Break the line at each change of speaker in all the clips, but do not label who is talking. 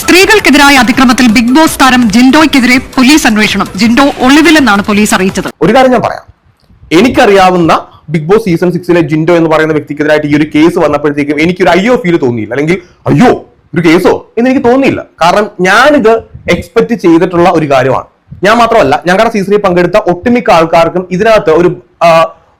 സ്ത്രീകൾക്കെതിരായ അതിക്രമത്തിൽ big boss താരം ജിൻഡോയ്ക്കെതിരെ പോലീസ് അന്വേഷണം. ജിൻഡോ ഒളിവിലെന്നാണ് പോലീസ് അറിയിച്ചത്.
ഒരു കാര്യം ഞാൻ പറയാം. എനിക്കറിയാവുന്ന ബിഗ് ബോസ് സീസൺ സിക്സിലെ ജിൻഡോ എന്ന് പറയുന്ന വ്യക്തിക്കെതിരായിട്ട് ഈ ഒരു കേസ് വന്നപ്പോഴത്തേക്കും എനിക്കൊരു അയ്യോ ഫീൽ തോന്നിയില്ല. അല്ലെങ്കിൽ അയ്യോ ഒരു കേസോ? എന്ന് എനിക്ക് തോന്നിയില്ല. കാരണം ഞാനിത് എക്സ്പെക്ട് ചെയ്തിട്ടുള്ള ഒരു കാര്യമാണ്. ഞാൻ മാത്രമല്ല ഞങ്ങളുടെ സീസണിൽ പങ്കെടുത്ത ഒട്ടുമിക്ക ആൾക്കാർക്കും ഇതിനകത്ത് ഒരു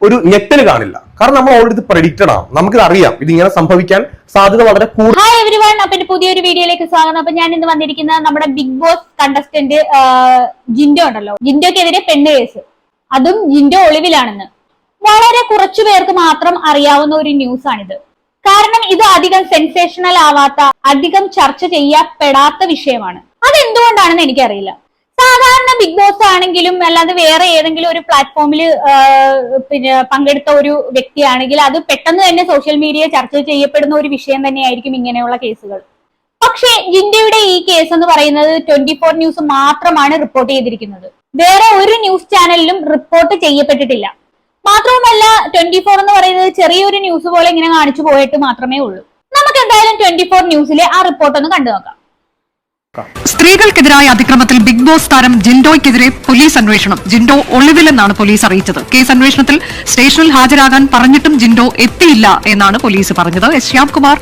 ഒരു ഞെട്ടൽ കാണില്ല. കാരണം നമ്മൾ ഓൾറെഡി പ്രഡിക്റ്റഡ് ആണ്. നമുക്കിത് അറിയാം. ഇത് ഇങ്ങനെ സംഭവിക്കാൻ സാധ്യത വളരെ കൂടുതൽ
ഹായ് എവരി വൺ അപ്പൊ പുതിയൊരു വീഡിയോയിലേക്ക് സ്വാഗതം. അപ്പൊ ഞാൻ ഇന്ന് വന്നിരിക്കുന്നത് നമ്മുടെ ബിഗ് ബോസ് കണ്ടസ്റ്റന്റ് ജിൻഡോ ഉണ്ടല്ലോ. ജിൻഡോക്കെതിരെ പെണ്ണ് കേസ്. അതും ജിൻഡോ ഒളിവിലാണെന്ന്. വളരെ കുറച്ചു പേർക്ക് മാത്രം അറിയാവുന്ന ഒരു ന്യൂസ് ആണിത്. കാരണം ഇത് അധികം സെൻസേഷണൽ ആവാത്ത അധികം ചർച്ച ചെയ്യപ്പെടാത്ത വിഷയമാണ്. അതെന്തുകൊണ്ടാണെന്ന് എനിക്കറിയില്ല. സാധാരണ ബിഗ് ബോസ് ആണെങ്കിലും അല്ലാതെ വേറെ ഏതെങ്കിലും ഒരു പ്ലാറ്റ്ഫോമിൽ പിന്നെ പങ്കെടുത്ത ഒരു വ്യക്തിയാണെങ്കിൽ അത് പെട്ടെന്ന് തന്നെ സോഷ്യൽ മീഡിയ ചർച്ച ചെയ്യപ്പെടുന്ന ഒരു വിഷയം തന്നെയായിരിക്കും ഇങ്ങനെയുള്ള കേസുകൾ. പക്ഷേ ജിൻഡയുടെ ഈ കേസ് എന്ന് പറയുന്നത് ട്വന്റി ഫോർ ന്യൂസ് മാത്രമാണ് റിപ്പോർട്ട് ചെയ്തിരിക്കുന്നത്. വേറെ ഒരു ന്യൂസ് ചാനലിലും റിപ്പോർട്ട് ചെയ്യപ്പെട്ടിട്ടില്ല. മാത്രവുമല്ല ട്വന്റി ഫോർ എന്ന് പറയുന്നത് ചെറിയൊരു ന്യൂസ് പോലെ ഇങ്ങനെ കാണിച്ചു പോയിട്ട് മാത്രമേ ഉള്ളൂ. നമുക്ക് എന്തായാലും ട്വന്റി ഫോർ ന്യൂസിലെ ആ റിപ്പോർട്ട് ഒന്ന് കണ്ടു നോക്കാം
സ്ത്രീകൾക്കെതിരായ അതിക്രമത്തിൽ ബിഗ് ബോസ് താരം ജിൻഡോയ്ക്കെതിരെ പോലീസ് അന്വേഷണം. ജിൻഡോ ഒളിവിലെന്നാണ് പോലീസ് അറിയിച്ചത്. കേസ് അന്വേഷണത്തിൽ സ്റ്റേഷനിൽ ഹാജരാകാൻ പറഞ്ഞിട്ടും ജിൻഡോ എത്തിയില്ല എന്നാണ് പോലീസ് പറഞ്ഞത്. എസ് ശ്യാംകുമാർ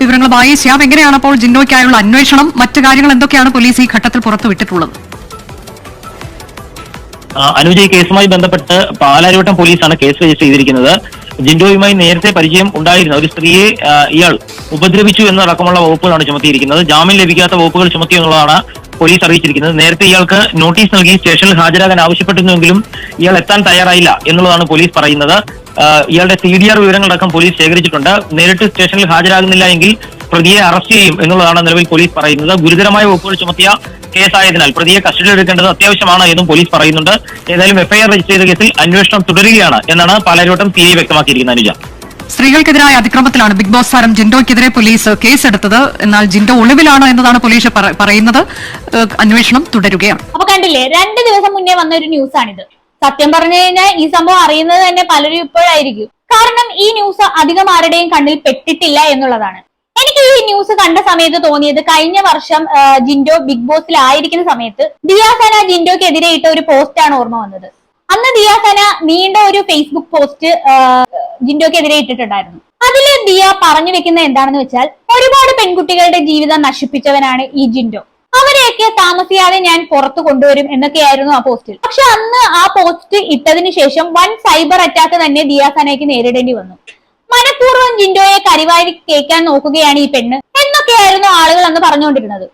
വിവരങ്ങളുമായി ശ്യാം എങ്ങനെയാണ് അപ്പോൾ ജിൻഡോയ്ക്കായുള്ള അന്വേഷണം? മറ്റു കാര്യങ്ങൾ എന്തൊക്കെയാണ് പോലീസ് ഈ ഘട്ടത്തിൽ പുറത്തുവിട്ടിട്ടുള്ളത്?
അനുജ് ഈ കേസുമായി ബന്ധപ്പെട്ട് പാലാരിവട്ടം പോലീസാണ് കേസ് രജിസ്റ്റർ ചെയ്തിരിക്കുന്നത്. ജിൻഡോയുമായി നേരത്തെ പരിചയം ഉണ്ടായിരുന്ന ഒരു സ്ത്രീയെ ഇയാൾ ഉപദ്രവിച്ചു എന്നടക്കമുള്ള വകുപ്പുകളാണ് ചുമത്തിയിരിക്കുന്നത്. ജാമ്യം ലഭിക്കാത്ത വകുപ്പുകൾ ചുമത്തി എന്നുള്ളതാണ് പോലീസ് അറിയിച്ചിരിക്കുന്നത്. നേരത്തെ ഇയാൾക്ക് നോട്ടീസ് നൽകി സ്റ്റേഷനിൽ ഹാജരാകാൻ ആവശ്യപ്പെട്ടിരുന്നുവെങ്കിലും ഇയാൾ എത്താൻ തയ്യാറായില്ല എന്നുള്ളതാണ് പോലീസ് പറയുന്നത്. ഇയാളുടെ സി ഡി ആർ വിവരങ്ങളടക്കം പോലീസ് ശേഖരിച്ചിട്ടുണ്ട്. നേരിട്ട് സ്റ്റേഷനിൽ ഹാജരാകുന്നില്ല എങ്കിൽ പ്രതിയെ അറസ്റ്റ് ചെയ്യും എന്നുള്ളതാണ് നിലവിൽ പോലീസ് പറയുന്നത്. ഗുരുതരമായ വകുപ്പുകൾ ചുമത്തിയ കേസായതിനാൽ പ്രതിയെ കസ്റ്റഡിയിൽ എടുക്കേണ്ടത് അത്യാവശ്യമാണ് എന്നും പോലീസ് പറയുന്നുണ്ട്. ഏതായാലും എഫ്ഐആർ രജിസ്റ്റർ ചെയ്ത കേസിൽ അന്വേഷണം തുടരുകയാണ് എന്നാണ് പാലാരിവട്ടം സി ഐ വ്യക്തമാക്കിയിരിക്കുന്നത് അനുജ.
സ്ത്രീകൾക്കെതിരായ അതിക്രമത്തിലാണ് ബിഗ് ബോസ് താരം ജിൻഡോയ്ക്കെതിരെ പോലീസ് കേസെടുത്തത്. എന്നാൽ ജിൻഡോ ഒളിവിലാണ് എന്നതാണ് പോലീസ് പറയുന്നത്. അന്വേഷണം തുടരുകയാണ്.
അപ്പൊ കണ്ടില്ലേ രണ്ട് ദിവസം മുന്നേ വന്ന ഒരു ന്യൂസ് ആണിത് സത്യം പറഞ്ഞു കഴിഞ്ഞാൽ ഈ സംഭവം അറിയുന്നത് തന്നെ പലരും ഇപ്പോഴായിരിക്കും. കാരണം ഈ ന്യൂസ് അധികം ആരുടെയും കണ്ണിൽ പെട്ടിട്ടില്ല എന്നുള്ളതാണ്. എനിക്ക് ഈ ന്യൂസ് കണ്ട സമയത്ത് തോന്നിയത് കഴിഞ്ഞ വർഷം ജിൻഡോ ബിഗ് ബോസിൽ ആയിരിക്കുന്ന സമയത്ത് ദിയാസന ജിൻഡോക്കെതിരെ ഇട്ട ഒരു പോസ്റ്റാണ് ഓർമ്മ വന്നത്. അന്ന് ദിയാസന നീണ്ട ഒരു ഫേസ്ബുക്ക് പോസ്റ്റ് ജിൻഡോക്കെതിരെ ഇട്ടിട്ടുണ്ടായിരുന്നു. അതിൽ ദിയ പറഞ്ഞു വെക്കുന്നത് എന്താണെന്ന് വെച്ചാൽ ഒരുപാട് പെൺകുട്ടികളുടെ ജീവിതം നശിപ്പിച്ചവനാണ് ഈ ജിൻഡോ. അവരെയൊക്കെ താമസിയാതെ ഞാൻ പുറത്തു കൊണ്ടുവരും എന്നൊക്കെയായിരുന്നു ആ പോസ്റ്റിൽ പക്ഷെ അന്ന് ആ പോസ്റ്റ് ഇട്ടതിന് ശേഷം വൺ സൈബർ അറ്റാക്ക് തന്നെ ദിയാസനയ്ക്ക് നേരിടേണ്ടി വന്നു. മനഃപൂർവം ജിൻഡോയെ കരിവാരി കേൾക്കാൻ നോക്കുകയാണ് ഈ പെണ്ണ് എന്നൊക്കെയായിരുന്നു ആളുകൾ അന്ന് പറഞ്ഞുകൊണ്ടിരുന്നത്.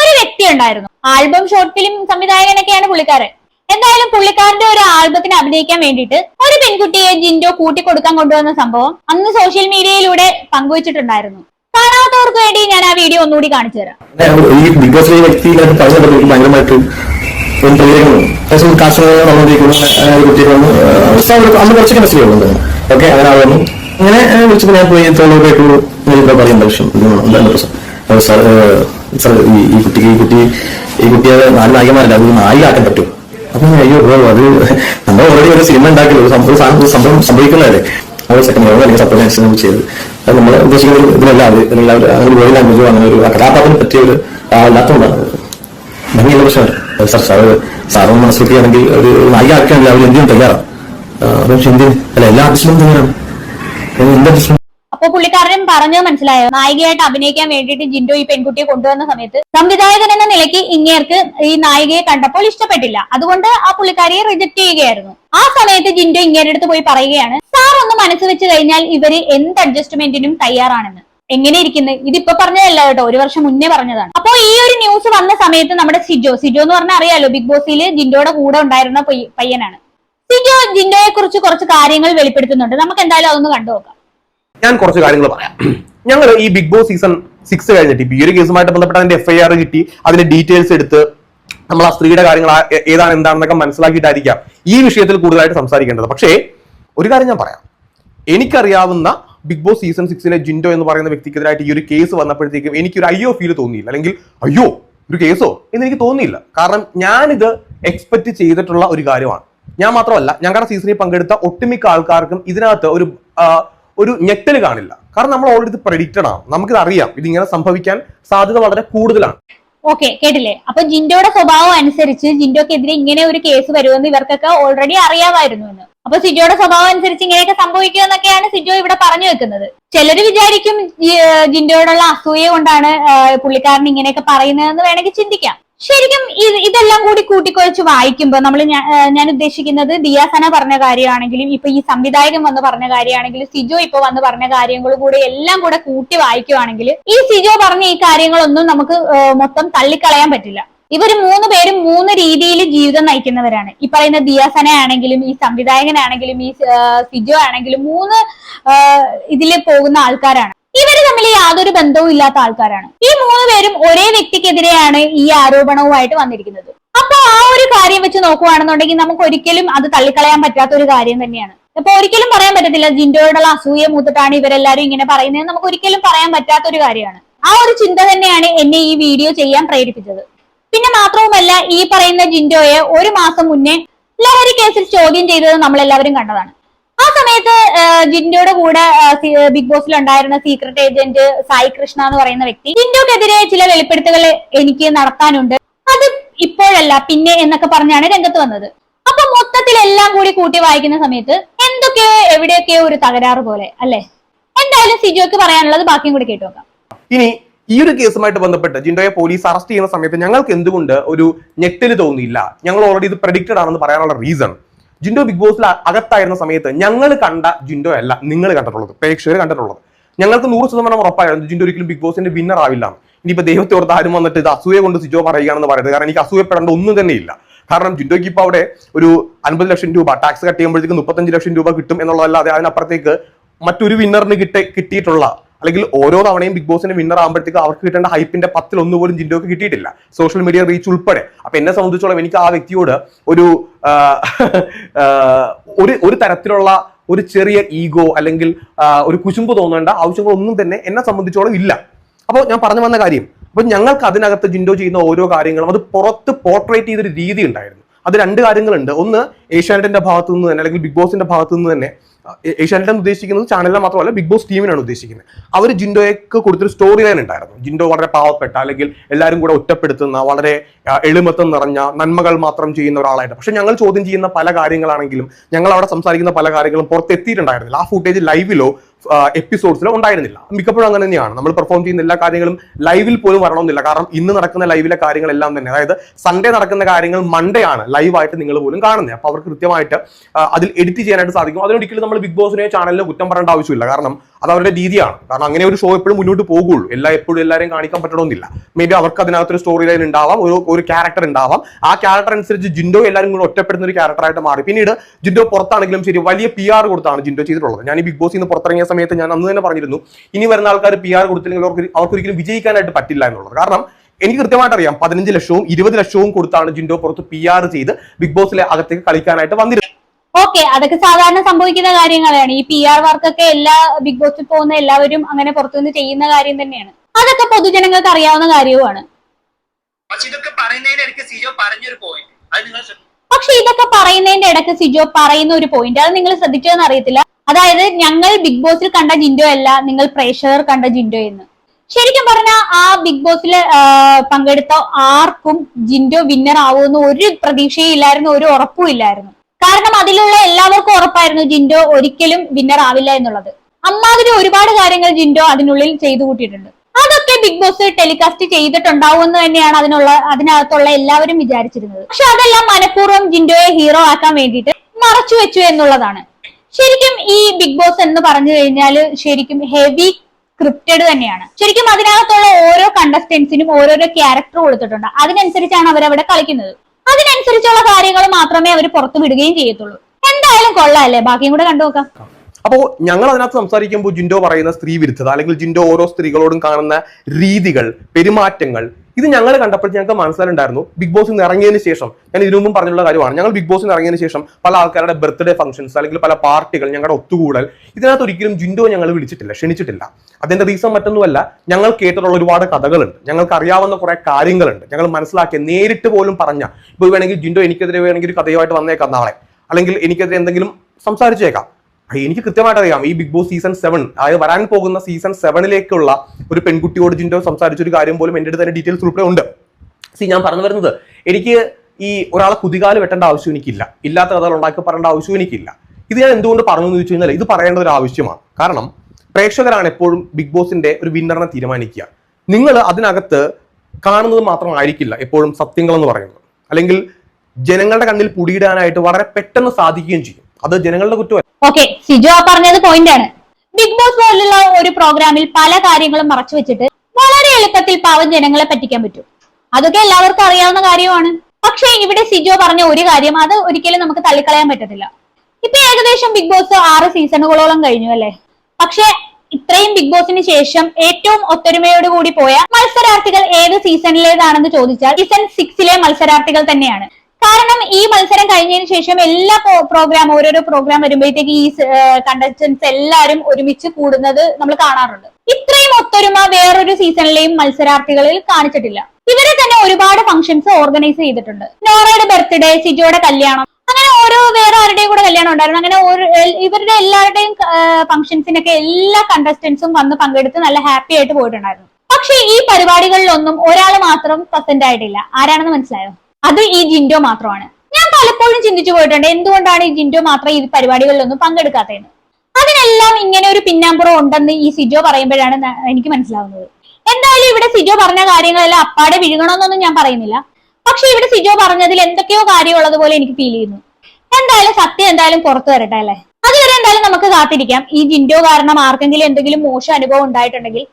ഒരു വ്യക്തി ഉണ്ടായിരുന്നു. ആൽബം ഷോർട്ട് ഫിലിം സംവിധായകനൊക്കെയാണ് പുള്ളിക്കാരൻ. എന്തായാലും പുള്ളിക്കാരന്റെ ഒരു ആൽബത്തിന് അഭിനയിക്കാൻ വേണ്ടിയിട്ട് ഒരു പെൺകുട്ടിയെ ജിൻഡോ കൂട്ടിക്കൊടുക്കാൻ കൊണ്ടുവന്ന സംഭവം അന്ന് സോഷ്യൽ മീഡിയയിലൂടെ പങ്കുവച്ചിട്ടുണ്ടായിരുന്നു. കാണാത്തവർക്ക് വേണ്ടി ഞാൻ ആ വീഡിയോ ഒന്നുകൂടി കാണിച്ചു തരാം.
ഭയങ്കരമായിട്ട് അങ്ങനെ അങ്ങനെ ഞാൻ പോയി ഈ ഈ കുട്ടിക്ക് ഈ കുട്ടി ഈ കുട്ടിയെ നാല് നായികമാരല്ല അത് നായികാക്കാൻ പറ്റും. അപ്പൊ അയ്യോ അത് നമ്മൾ ഓൾറെഡി ഒരു സിനിമ ഉണ്ടാക്കിയല്ലോ ഒരു സംഭവം സംഭവം സംഭവിക്കുന്നതല്ലേ? അത് സെക്കൻഡ് ലെവൽ അല്ലെങ്കിൽ സപ്പോർട്ട് നമ്മൾ ചെയ്ത്. അത് നമ്മൾ ഉദ്ദേശിക്കുന്ന ഇതിനല്ല അത് ഇതിലുള്ള ഒരു അങ്ങനെ ബോഡി ലാംഗ്വേജോ അങ്ങനെ ഒരു കഥാപാത്രം പറ്റിയ ഒരു ആളല്ലാത്തതുകൊണ്ടാണ്. ഭംഗിയുള്ള പ്രശ്നമാണ് സാർ സാറ് സാറൊന്ന് മനസ്സിലാക്കുകയാണെങ്കിൽ ഒരു നായിക ആക്കുകയാണെങ്കിൽ അവർ എന്തിനും തയ്യാറാണ് പക്ഷെ എന്തിന് അല്ല എല്ലാ ആർട്ടിസ്റ്റിലും തന്നെയാണ് എന്താ ആർട്ടിസ്റ്റിലും
അപ്പൊ പുള്ളിക്കാരൻ പറഞ്ഞത് മനസ്സിലായോ? നായികയായിട്ട് അഭിനയിക്കാൻ വേണ്ടിയിട്ട് ജിൻഡോ ഈ പെൺകുട്ടിയെ കൊണ്ടുവന്ന സമയത്ത് സംവിധായകൻ എന്ന നിലയ്ക്ക് ഇങ്ങേർക്ക് ഈ നായികയെ കണ്ടപ്പോൾ ഇഷ്ടപ്പെട്ടില്ല. അതുകൊണ്ട് ആ പുള്ളിക്കാരിയെ റിജക്ട് ചെയ്യുകയായിരുന്നു. ആ സമയത്ത് ജിൻഡോ ഇങ്ങേരുടെ അടുത്ത് പോയി പറയുകയാണ് സാർ ഒന്ന് മനസ്സ് വെച്ച് കഴിഞ്ഞാൽ ഇവർ എന്ത് അഡ്ജസ്റ്റ്മെന്റിനും തയ്യാറാണെന്ന്. എങ്ങനെ ഇരിക്കുന്നത് ഇതിപ്പോ പറഞ്ഞതല്ല കേട്ടോ ഒരു വർഷം മുന്നേ പറഞ്ഞതാണ്. അപ്പൊ ഈ ഒരു ന്യൂസ് വന്ന സമയത്ത് നമ്മുടെ സിജോ സിജോ എന്ന് പറഞ്ഞാൽ അറിയാലോ ബിഗ് ബോസിൽ ജിൻഡോയുടെ കൂടെ ഉണ്ടായിരുന്ന പയ്യനാണ്. സിജോ ജിൻഡോയെ കുറിച്ച് കുറച്ച് കാര്യങ്ങൾ വെളിപ്പെടുത്തുന്നുണ്ട്. നമുക്ക് എന്തായാലും അതൊന്ന് കണ്ടു നോക്കാം
ഞാൻ കുറച്ച് കാര്യങ്ങൾ പറയാം. ഞങ്ങൾ ഈ ബിഗ് ബോസ് സീസൺ സിക്സ് കഴിഞ്ഞിട്ട് ഈ ഒരു കേസുമായിട്ട് ബന്ധപ്പെട്ട് അതിന്റെ എഫ്ഐആർ കിട്ടി അതിന്റെ ഡീറ്റെയിൽസ് എടുത്ത് നമ്മൾ ആ സ്ത്രീയുടെ കാര്യങ്ങൾ ഏതാണ് എന്താണെന്നൊക്കെ മനസ്സിലാക്കിയിട്ടായിരിക്കാം ഈ വിഷയത്തിൽ കൂടുതലായിട്ട് സംസാരിക്കേണ്ടത്. പക്ഷേ ഒരു കാര്യം ഞാൻ പറയാം. എനിക്കറിയാവുന്ന ബിഗ് ബോസ് സീസൺ സിക്സിലെ ജിൻഡോ എന്ന് പറയുന്ന വ്യക്തിക്കെതിരായിട്ട് ഈ ഒരു കേസ് വന്നപ്പോഴത്തേക്കും എനിക്കൊരു അയ്യോ ഫീൽ തോന്നിയില്ല. അല്ലെങ്കിൽ അയ്യോ ഒരു കേസോ എന്ന് എനിക്ക് തോന്നിയില്ല. കാരണം ഞാനിത് എക്സ്പെക്ട് ചെയ്തിട്ടുള്ള ഒരു കാര്യമാണ്. ഞാൻ മാത്രമല്ല ഞങ്ങളുടെ സീസണിൽ പങ്കെടുത്ത ഒട്ടുമിക്ക ആൾക്കാർക്കും ഇതിനകത്ത് ഒരു ഒരു ഞെട്ടൽ കാണില്ല. കാരണം നമ്മൾ ഓൾറെഡി പ്രഡിക്റ്റഡ് ആണ്. നമുക്കിത് അറിയാം. ഇതിങ്ങനെ സംഭവിക്കാൻ സാധ്യത വളരെ കൂടുതലാണ്.
ഓക്കെ കേട്ടില്ലേ? അപ്പൊ ജിൻഡോയുടെ സ്വഭാവം അനുസരിച്ച് ജിൻഡോക്കെതിരെ ഇങ്ങനെ ഒരു കേസ് വരുമെന്ന് ഇവർക്കൊക്കെ ഓൾറെഡി അറിയാമായിരുന്നു എന്ന്. അപ്പൊ സിജോയുടെ സ്വഭാവം അനുസരിച്ച് ഇങ്ങനെയൊക്കെ സംഭവിക്കുമെന്നൊക്കെയാണ് സിജോ ഇവിടെ പറഞ്ഞു വെക്കുന്നത്. ചിലര് വിചാരിക്കും ജിൻഡോയോടുള്ള അസൂയ കൊണ്ടാണ് പുള്ളിക്കാരൻ ഇങ്ങനെയൊക്കെ പറയുന്നതെന്ന് വേണമെങ്കിൽ ചിന്തിക്കാം. ശരിക്കും ഇതെല്ലാം കൂടി കൂട്ടിക്കൊഴിച്ച് വായിക്കുമ്പോൾ നമ്മൾ ഞാൻ ഉദ്ദേശിക്കുന്നത് ദിയാസന പറഞ്ഞ കാര്യമാണെങ്കിലും ഇപ്പൊ ഈ സംവിധായകൻ വന്ന് പറഞ്ഞ കാര്യമാണെങ്കിലും സിജോ ഇപ്പൊ വന്ന് പറഞ്ഞ കാര്യങ്ങളും കൂടെ എല്ലാം കൂടെ കൂട്ടി വായിക്കുവാണെങ്കിൽ ഈ സിജോ പറഞ്ഞ ഈ കാര്യങ്ങളൊന്നും നമുക്ക് മൊത്തം തള്ളിക്കളയാൻ പറ്റില്ല. ഇവർ മൂന്ന് പേരും മൂന്ന് രീതിയിൽ ജീവിതം നയിക്കുന്നവരാണ്. ഈ പറയുന്ന ദിയാസന ആണെങ്കിലും ഈ സംവിധായകനാണെങ്കിലും ഈ സിജോ ആണെങ്കിലും മൂന്ന് ഇതിൽ പോകുന്ന ആൾക്കാരാണ്. തമ്മിൽ യാതൊരു ബന്ധവും ഇല്ലാത്ത ആൾക്കാരാണ്. ഈ മൂന്ന് പേരും ഒരേ വ്യക്തിക്കെതിരെയാണ് ഈ ആരോപണവുമായിട്ട് വന്നിരിക്കുന്നത്. അപ്പൊ ആ ഒരു കാര്യം വെച്ച് നോക്കുകയാണെന്നുണ്ടെങ്കിൽ നമുക്ക് ഒരിക്കലും അത് തള്ളിക്കളയാൻ പറ്റാത്ത ഒരു കാര്യം തന്നെയാണ്. അപ്പൊ ഒരിക്കലും പറയാൻ പറ്റത്തില്ല ജിൻഡോയോടുള്ള അസൂയ മൂത്തിട്ടാണ് ഇവരെല്ലാരും ഇങ്ങനെ പറയുന്നത്. നമുക്ക് ഒരിക്കലും പറയാൻ പറ്റാത്ത ഒരു കാര്യമാണ്. ആ ഒരു ചിന്ത തന്നെയാണ് എന്നെ ഈ വീഡിയോ ചെയ്യാൻ പ്രേരിപ്പിച്ചത്. പിന്നെ മാത്രവുമല്ല ഈ പറയുന്ന ജിൻഡോയെ ഒരു മാസം മുന്നേ ലഹരി കേസിൽ ചോദ്യം ചെയ്തത് നമ്മൾ എല്ലാവരും കണ്ടതാണ്. സമയത്ത് ജിൻഡോയുടെ കൂടെ ബിഗ് ബോസിൽ ഉണ്ടായിരുന്ന സീക്രട്ട് ഏജന്റ് സായി കൃഷ്ണ എന്ന് പറയുന്ന വ്യക്തി. ജിൻഡോക്കെതിരെ ചില വെളിപ്പെടുത്തുകൾ എനിക്ക് നടത്താനുണ്ട്. അത് ഇപ്പോഴല്ല പിന്നെ എന്നൊക്കെ പറഞ്ഞാണ് രംഗത്ത് വന്നത്. അപ്പൊ മൊത്തത്തിൽ എല്ലാം കൂടി കൂട്ടി വായിക്കുന്ന സമയത്ത് എന്തൊക്കെയോ എവിടെയൊക്കെയോ ഒരു തകരാറ് പോലെ അല്ലെ? എന്തായാലും സിജോക്ക് പറയാനുള്ളത് ബാക്കിയും കൂടി കേട്ടു നോക്കാം.
ഇനി ഈ ഒരു കേസുമായിട്ട് ബന്ധപ്പെട്ട് ജിൻഡോയെ പോലീസ് അറസ്റ്റ് ചെയ്യുന്ന സമയത്ത് ഞങ്ങൾക്ക് എന്തുകൊണ്ട് ഒരു ഞെട്ടൽ തോന്നിയില്ല? ഞങ്ങൾ ഓൾറെഡി ഇത് പ്രഡിക്റ്റഡ് ആണെന്ന് പറയാനുള്ള റീസൺ ജിൻഡോ ബിഗ് ബോസിൽ അകത്തായിരുന്ന സമയത്ത് ഞങ്ങൾ കണ്ട ജിൻഡോ അല്ല നിങ്ങൾ കണ്ടിട്ടുള്ളത് പ്രേക്ഷകർ കണ്ടിട്ടുള്ളത്. ഞങ്ങൾക്ക് നൂറ് ശതമാനം ഉറപ്പായിരുന്നു ജിൻഡോ ഒരിക്കലും ബിഗ് ബോസിന്റെ വിന്നർ ആവില്ല ഇനിയിപ്പോ ദൈവത്തെ ഓർത്ത് ആരും വന്നിട്ട് ഇത് അസൂയ കൊണ്ട് സിജോ പറയുകയാണെന്ന് പറയുന്നത് കാരണം എനിക്ക് അസൂയപ്പെടേണ്ട ഒന്നും തന്നെ ഇല്ല. കാരണം ജിൻഡോയ്ക്ക് ഇപ്പൊ അവിടെ ഒരു അൻപത് ലക്ഷം രൂപ ടാക്സ് കട്ട് ചെയ്യുമ്പോഴത്തേക്ക് മുപ്പത്തഞ്ച് ലക്ഷം രൂപ കിട്ടും എന്നുള്ളതല്ലാതെ അതിനപ്പുറത്തേക്ക് മറ്റൊരു വിന്നറിന് കിട്ടി കിട്ടിയിട്ടുള്ള അല്ലെങ്കിൽ ഓരോ തവണയും ബിഗ് ബോസിന്റെ വിന്നർ ആകുമ്പോഴത്തേക്ക് അവർക്ക് കിട്ടേണ്ട ഹൈപ്പിന്റെ പത്തിൽ ഒന്ന് പോലും ജിൻഡോക്ക് കിട്ടിയിട്ടില്ല. സോഷ്യൽ മീഡിയ റീച്ച് ഉൾപ്പെടെ. അപ്പൊ എന്നെ സംബന്ധിച്ചോളം എനിക്ക് ആ വ്യക്തിയോട് ഒരു ഒരു ഒരു തരത്തിലുള്ള ഒരു ചെറിയ ഈഗോ അല്ലെങ്കിൽ ഒരു കുശുമ്പ് തോന്നേണ്ട ആവശ്യങ്ങളൊന്നും തന്നെ എന്നെ സംബന്ധിച്ചോളം ഇല്ല. അപ്പോൾ ഞാൻ പറഞ്ഞു വന്ന കാര്യം അപ്പൊ ഞങ്ങൾക്ക് അതിനകത്ത് ജിൻഡോ ചെയ്യുന്ന ഓരോ കാര്യങ്ങളും അത് പുറത്ത് പോർട്രേറ്റ് ചെയ്തൊരു രീതി ഉണ്ടായിരുന്നു. അത് രണ്ട് കാര്യങ്ങളുണ്ട്. ഒന്ന് ഏഷ്യാനെറ്റിന്റെ ഭാഗത്തു നിന്ന് തന്നെ അല്ലെങ്കിൽ ബിഗ് ബോസിന്റെ ഭാഗത്തു നിന്ന് തന്നെ ഏഷ്യാനെറ്റ് ഉദ്ദേശിക്കുന്നത് ചാനലിനെ മാത്രമല്ല ബിഗ് ബോസ് ടീമിനാണ് ഉദ്ദേശിക്കുന്നത്. അവർ ജിൻഡോയ്ക്ക് കൊടുത്തൊരു സ്റ്റോറി ലൈൻ ഉണ്ടായിരുന്നു. ജിൻഡോ വളരെ പാവപ്പെട്ട അല്ലെങ്കിൽ എല്ലാവരും കൂടെ ഒറ്റപ്പെടുത്തുന്ന വളരെ എളിമത്വം നിറഞ്ഞ നന്മകൾ മാത്രം ചെയ്യുന്ന ഒരാളായിട്ട് പക്ഷെ ഞങ്ങൾ ചോദ്യം ചെയ്യുന്ന പല കാര്യങ്ങളാണെങ്കിലും ഞങ്ങൾ അവിടെ സംസാരിക്കുന്ന പല കാര്യങ്ങളും പുറത്തെത്തിയിട്ടുണ്ടായിരുന്നില്ല. ആ ഫുട്ടേജ് ലൈവിലോ എപ്പിസോഡ്സിലോ ഉണ്ടായിരുന്നില്ല. മിക്കപ്പോഴും അങ്ങനെ തന്നെയാണ്. നമ്മൾ പെർഫോം ചെയ്യുന്ന എല്ലാ കാര്യങ്ങളും ലൈവിൽ പോലും വരണമെന്നില്ല. കാരണം ഇന്ന് നടക്കുന്ന ലൈവിലെ കാര്യങ്ങളെല്ലാം തന്നെ അതായത് സൺഡേ നടക്കുന്ന കാര്യങ്ങൾ മൺഡേ ആണ് ലൈവായിട്ട് നിങ്ങൾ പോലും കാണുന്നത്. അപ്പൊ അവർക്ക് കൃത്യമായിട്ട് അതിൽ എഡിറ്റ് ചെയ്യാനായിട്ട് സാധിക്കും. അതിനൊരിക്കലും നമ്മൾ ബിഗ് ബോസിനെയോ ചാനലിനോ കുറ്റം പറയേണ്ട ആവശ്യമില്ല. കാരണം അത് അവരുടെ രീതിയാണ്. കാരണം അങ്ങനെ ഒരു ഷോ എപ്പോഴും മുന്നോട്ട് പോകുള്ളൂ. എല്ലാ എപ്പോഴും എല്ലാവരെയും കാണിക്കാൻ പറ്റണമെന്നില്ല. മേ ബി അവർക്ക് അതിനകത്തൊരു സ്റ്റോറി ലൈൻ ഉണ്ടാവാം ഒരു ഒരു ക്യാരക്ടർ ഉണ്ടാവാം. ആ ക്യാരക്ടർ അനുസരിച്ച് ജിൻഡോ എല്ലാവരും കൂടെ ഒറ്റപ്പെടുന്ന ഒരു ക്യാരക്ടറായിട്ട് മാറി. പിന്നീട് ജിൻഡോ പുറത്താണെങ്കിലും ശരി വലിയ പി ആർ കൊടുത്താണ് ജിൻഡോ ചെയ്തിട്ടുള്ളത്. ഞാൻ ഈ ബിഗ് ബോസിൽ നിന്ന് പുറത്തിറങ്ങിയ സമയത്ത് ഞാൻ അന്ന് തന്നെ പറഞ്ഞിരുന്നു ഇനി വരുന്ന ആൾക്കാർ പി ആർ കൊടുത്തില്ലെങ്കിൽ അവർക്ക് അവർക്കൊരിക്കലും വിജയിക്കാനായിട്ട് പറ്റില്ല എന്നുള്ളത്. കാരണം എനിക്ക് കൃത്യമായിട്ട് അറിയാം പതിനഞ്ച് ലക്ഷവും ഇരുപത് ലക്ഷവും കൊടുത്താണ് ജിൻഡോ പുറത്ത് പി ആർ ചെയ്ത് ബിഗ് ബോസിലെ അകത്തേക്ക് കളിക്കാനായിട്ട് വന്നിരുന്നത്.
ഓക്കെ അതൊക്കെ സാധാരണ സംഭവിക്കുന്ന കാര്യങ്ങളാണ്. ഈ പി ആർ വർക്കൊക്കെ എല്ലാ ബിഗ് ബോസിൽ പോകുന്ന എല്ലാവരും അങ്ങനെ പുറത്തുനിന്ന് ചെയ്യുന്ന കാര്യം തന്നെയാണ്. അതൊക്കെ പൊതുജനങ്ങൾക്ക് അറിയാവുന്ന കാര്യവുമാണ്.
പക്ഷെ ഇതൊക്കെ പറയുന്നതിന് എനിക്ക് സിജോ പറഞ്ഞൊരു പോയിന്റ് അത് നിങ്ങൾ ശ്രദ്ധിക്കണം.
പക്ഷെ ഇതൊക്കെ പറയുന്നതിന്റെ ഇടയ്ക്ക് സിജോ പറയുന്ന ഒരു പോയിന്റ് അത് നിങ്ങൾ ശ്രദ്ധിച്ചതെന്ന് അറിയത്തില്ല. അതായത് ഞങ്ങൾ ബിഗ് ബോസിൽ കണ്ട ജിൻഡോ അല്ല നിങ്ങൾ പ്രേക്ഷകർ കണ്ട ജിൻഡോ എന്ന്. ശരിക്കും പറഞ്ഞാൽ ആ ബിഗ് ബോസിൽ പങ്കെടുത്ത ആർക്കും ജിൻഡോ വിന്നർ ആവുമെന്ന് ഒരു പ്രതീക്ഷയും ഇല്ലായിരുന്നു ഒരു ഉറപ്പും ഇല്ലായിരുന്നു. കാരണം അതിലുള്ള എല്ലാവർക്കും ഉറപ്പായിരുന്നു ജിൻഡോ ഒരിക്കലും വിന്നർ ആവില്ല എന്നുള്ളത്. അമ്മാതിരി ഒരുപാട് കാര്യങ്ങൾ ജിൻഡോ അതിനുള്ളിൽ ചെയ്തു കൂട്ടിയിട്ടുണ്ട്. അതൊക്കെ ബിഗ് ബോസ് ടെലികാസ്റ്റ് ചെയ്തിട്ടുണ്ടാവും എന്ന് തന്നെയാണ് അതിനുള്ള അതിനകത്തുള്ള എല്ലാവരും വിചാരിച്ചിരുന്നത്. പക്ഷെ അതെല്ലാം മനഃപൂർവം ജിൻഡോയെ ഹീറോ ആക്കാൻ വേണ്ടിയിട്ട് മറച്ചു വെച്ചു എന്നുള്ളതാണ്. ശരിക്കും ഈ ബിഗ് ബോസ് എന്ന് പറഞ്ഞു കഴിഞ്ഞാൽ ശരിക്കും ഹെവി ക്രിപ്റ്റഡ് തന്നെയാണ്. ശരിക്കും അതിനകത്തുള്ള ഓരോ കണ്ടസ്റ്റൻസിനും ഓരോരോ ക്യാരക്ടർ കൊടുത്തിട്ടുണ്ട്. അതിനനുസരിച്ചാണ് അവരവിടെ കളിക്കുന്നത്. അതിനനുസരിച്ചുള്ള കാര്യങ്ങൾ മാത്രമേ അവർ പുറത്തു വിടുകയും ചെയ്യത്തുള്ളൂ. എന്തായാലും കൊള്ളാല്ലേ? ബാക്കിയും കൂടെ കണ്ടു നോക്കാം.
അപ്പോ ഞങ്ങൾ അതിനകത്ത് സംസാരിക്കുമ്പോൾ ജിൻഡോ പറയുന്ന സ്ത്രീ വിരുദ്ധത അല്ലെങ്കിൽ ജിൻഡോ ഓരോ സ്ത്രീകളോടും കാണുന്ന രീതികൾ പെരുമാറ്റങ്ങൾ ഇത് ഞങ്ങൾ കണ്ടപ്പോൾ ഞങ്ങൾക്ക് മനസ്സിലുണ്ടായിരുന്നു ബിഗ് ബോസിൽ നിന്ന് ഇറങ്ങിയതിന് ശേഷം ഞാൻ ഇതിനു മുമ്പ് പറഞ്ഞുള്ള കാര്യമാണ്. ഞങ്ങൾ ബിഗ് ബോസിൽ നിന്ന് ഇറങ്ങിയതിന് ശേഷം പല ആൾക്കാരുടെ ബർത്ത്ഡേ ഫംഗ്ഷൻസ് അല്ലെങ്കിൽ പല പാർട്ടികൾ ഞങ്ങളുടെ ഒത്തുകൂടൽ ഇതിനകത്ത് ഒരിക്കലും ജിൻഡോ ഞങ്ങൾ വിളിച്ചിട്ടില്ല ക്ഷണിച്ചിട്ടില്ല. അതിന്റെ റീസൺ മറ്റൊന്നുമല്ല ഞങ്ങൾ കേട്ടിട്ടുള്ള ഒരുപാട് കഥകളുണ്ട്. ഞങ്ങൾക്ക് അറിയാവുന്ന കുറെ കാര്യങ്ങളുണ്ട്. ഞങ്ങൾ മനസ്സിലാക്കിയ നേരിട്ട് പോലും പറഞ്ഞ ഇപ്പൊ വേണമെങ്കിൽ ജിൻഡോ എനിക്കെതിരെ വേണമെങ്കിൽ ഒരു കഥയുമായിട്ട് വന്നേക്കാം നാളെ. അല്ലെങ്കിൽ എനിക്കെതിരെ എന്തെങ്കിലും സംസാരിച്ചേക്കാം. എനിക്ക് കൃത്യമായിട്ട് അറിയാം ഈ ബിഗ് ബോസ് സീസൺ സെവൻ അതായത് വരാൻ പോകുന്ന സീസൺ സെവനിലേക്കുള്ള ഒരു പെൺകുട്ടിയോട് ജിൻഡോ സംസാരിച്ച ഒരു കാര്യം പോലും എന്റെ അടുത്ത് തന്നെ ഡീറ്റെയിൽസ് ഉൾപ്പെടെ ഉണ്ട്. സി ഞാൻ പറഞ്ഞു വരുന്നത് എനിക്ക് ഈ ഒരാളെ കുതികാൽ വെട്ടേണ്ട ആവശ്യം എനിക്കില്ല. ഇല്ലാത്ത കഥകൾ ഉണ്ടാക്കി പറയേണ്ട ആവശ്യം എനിക്കില്ല. ഇത് ഞാൻ എന്തുകൊണ്ട് പറഞ്ഞു എന്ന് ചോദിച്ചു കഴിഞ്ഞാൽ ഇത് പറയേണ്ട ഒരു ആവശ്യമാണ്. കാരണം പ്രേക്ഷകരാണ് എപ്പോഴും ബിഗ് ബോസിന്റെ ഒരു വിന്നറിനെ തീരുമാനിക്കുക. നിങ്ങൾ അതിനകത്ത് കാണുന്നത് മാത്രമായിരിക്കില്ല എപ്പോഴും സത്യങ്ങളെന്ന് പറയുന്നത്. അല്ലെങ്കിൽ ജനങ്ങളുടെ കണ്ണിൽ പുടിയിടാനായിട്ട് വളരെ പെട്ടെന്ന് സാധിക്കുകയും ചെയ്യും. അത് ജനങ്ങളുടെ കുറ്റമല്ല.
ഓക്കെ സിജു പറഞ്ഞത് പോയിന്റ് ആണ്. ബിഗ് ബോസ് പോലുള്ള ഒരു പ്രോഗ്രാമിൽ പല കാര്യങ്ങളും മറച്ചു വെച്ചിട്ട് വളരെ എളുപ്പത്തിൽ പാവം ജനങ്ങളെ പറ്റിക്കാൻ പറ്റും. അതൊക്കെ എല്ലാവർക്കും അറിയാവുന്ന കാര്യമാണ്. പക്ഷേ ഇവിടെ സിജോ പറഞ്ഞ ഒരു കാര്യം അത് ഒരിക്കലും നമുക്ക് തള്ളിക്കളയാൻ പറ്റത്തില്ല. ഇപ്പൊ ഏകദേശം ബിഗ് ബോസ് ആറ് സീസണുകളോളം കഴിഞ്ഞു അല്ലെ? പക്ഷെ ഇത്രയും ബിഗ് ബോസിന് ശേഷം ഏറ്റവും ഒത്തൊരുമയോട് കൂടി പോയ മത്സരാർത്ഥികൾ ഏത് സീസണിലേതാണെന്ന് ചോദിച്ചാൽ സീസൺ സിക്സിലെ മത്സരാർത്ഥികൾ തന്നെയാണ്. കാരണം ഈ മത്സരം കഴിഞ്ഞതിന് ശേഷം എല്ലാ പ്രോഗ്രാം ഓരോരോ പ്രോഗ്രാം വരുമ്പോഴത്തേക്ക് ഈ കണ്ടസ്റ്റൻസ് എല്ലാവരും ഒരുമിച്ച് കൂടുന്നത് നമ്മൾ കാണാറുണ്ട്. ഇത്രയും ഒത്തൊരുമ വേറൊരു സീസണിലെയും മത്സരാർത്ഥികളിൽ കാണിച്ചിട്ടില്ല. ഇവരെ തന്നെ ഒരുപാട് ഫംഗ്ഷൻസ് ഓർഗനൈസ് ചെയ്തിട്ടുണ്ട്. നോറയുടെ ബർത്ത്ഡേ സിജോയുടെ കല്യാണം അങ്ങനെ ഓരോ വേറെ ആരുടെയും കൂടെ കല്യാണം ഉണ്ടായിരുന്നു. അങ്ങനെ ഇവരുടെ എല്ലാവരുടെയും ഫംഗ്ഷൻസിനൊക്കെ എല്ലാ കണ്ടസ്റ്റൻസും വന്ന് പങ്കെടുത്ത് നല്ല ഹാപ്പി ആയിട്ട് പോയിട്ടുണ്ടായിരുന്നു. പക്ഷേ ഈ പരിപാടികളിലൊന്നും ഒരാൾ മാത്രം പ്രസന്റ് ആയിട്ടില്ല. ആരാണെന്ന് മനസ്സിലായോ? അത് ഈ ജിൻഡോ മാത്രമാണ്. ഞാൻ പലപ്പോഴും ചിന്തിച്ചു പോയിട്ടുണ്ട് എന്തുകൊണ്ടാണ് ഈ ജിൻഡോ മാത്രം ഈ പരിപാടികളിലൊന്നും പങ്കെടുക്കാത്തതെന്ന്. അതിനെല്ലാം ഇങ്ങനെ ഒരു പിന്നാമ്പുറം ഉണ്ടെന്ന് ഈ സിജോ പറയുമ്പോഴാണ് എനിക്ക് മനസ്സിലാവുന്നത്. എന്തായാലും ഇവിടെ സിജോ പറഞ്ഞ കാര്യങ്ങളെല്ലാം അപ്പാടെ വിഴുങ്ങണമെന്നൊന്നും ഞാൻ പറയുന്നില്ല. പക്ഷെ ഇവിടെ സിജോ പറഞ്ഞതിൽ എന്തൊക്കെയോ കാര്യമുള്ളത് പോലെ എനിക്ക് ഫീൽ ചെയ്യുന്നു. എന്തായാലും സത്യം എന്തായാലും പുറത്തു വരട്ടെ അല്ലേ? അതുവരെ എന്തായാലും നമുക്ക് കാത്തിരിക്കാം. ഈ ജിൻഡോ കാരണം ആർക്കെങ്കിലും എന്തെങ്കിലും മോശം അനുഭവം ഉണ്ടായിട്ടുണ്ടെങ്കിൽ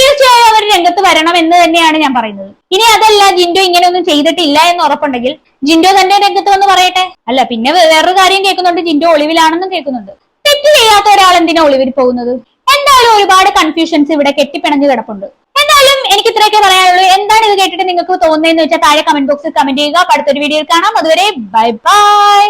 തീർച്ചയായും അവർ രംഗത്ത് വരണം എന്ന് തന്നെയാണ് ഞാൻ പറയുന്നത്. ഇനി അതല്ല ജിൻഡോ ഇങ്ങനെയൊന്നും ചെയ്തിട്ടില്ല എന്ന് ഉറപ്പുണ്ടെങ്കിൽ ജിൻഡോ തന്നെ രംഗത്ത് വന്ന് പറയട്ടെ. അല്ല പിന്നെ വേറൊരു കാര്യം കേൾക്കുന്നുണ്ട് ജിൻഡോ ഒളിവിലാണെന്നും കേൾക്കുന്നുണ്ട്. തെറ്റ് ചെയ്യാത്ത ഒരാൾ എന്തിനാ ഒളിവിൽ പോകുന്നത്? എന്തായാലും ഒരുപാട് കൺഫ്യൂഷൻസ് ഇവിടെ കെട്ടിപ്പിണഞ്ഞു കിടപ്പുണ്ട്. എന്തായാലും എനിക്ക് ഇത്രയൊക്കെ പറയാനുള്ളൂ. എന്താണ് ഇത് കേട്ടിട്ട് നിങ്ങൾക്ക് തോന്നുന്നതെന്ന് വെച്ചാൽ താഴെ കമന്റ് ബോക്സിൽ കമന്റ് ചെയ്യുക. അടുത്തൊരു വീഡിയോയിൽ കാണാം. അതുവരെ ബൈ ബൈ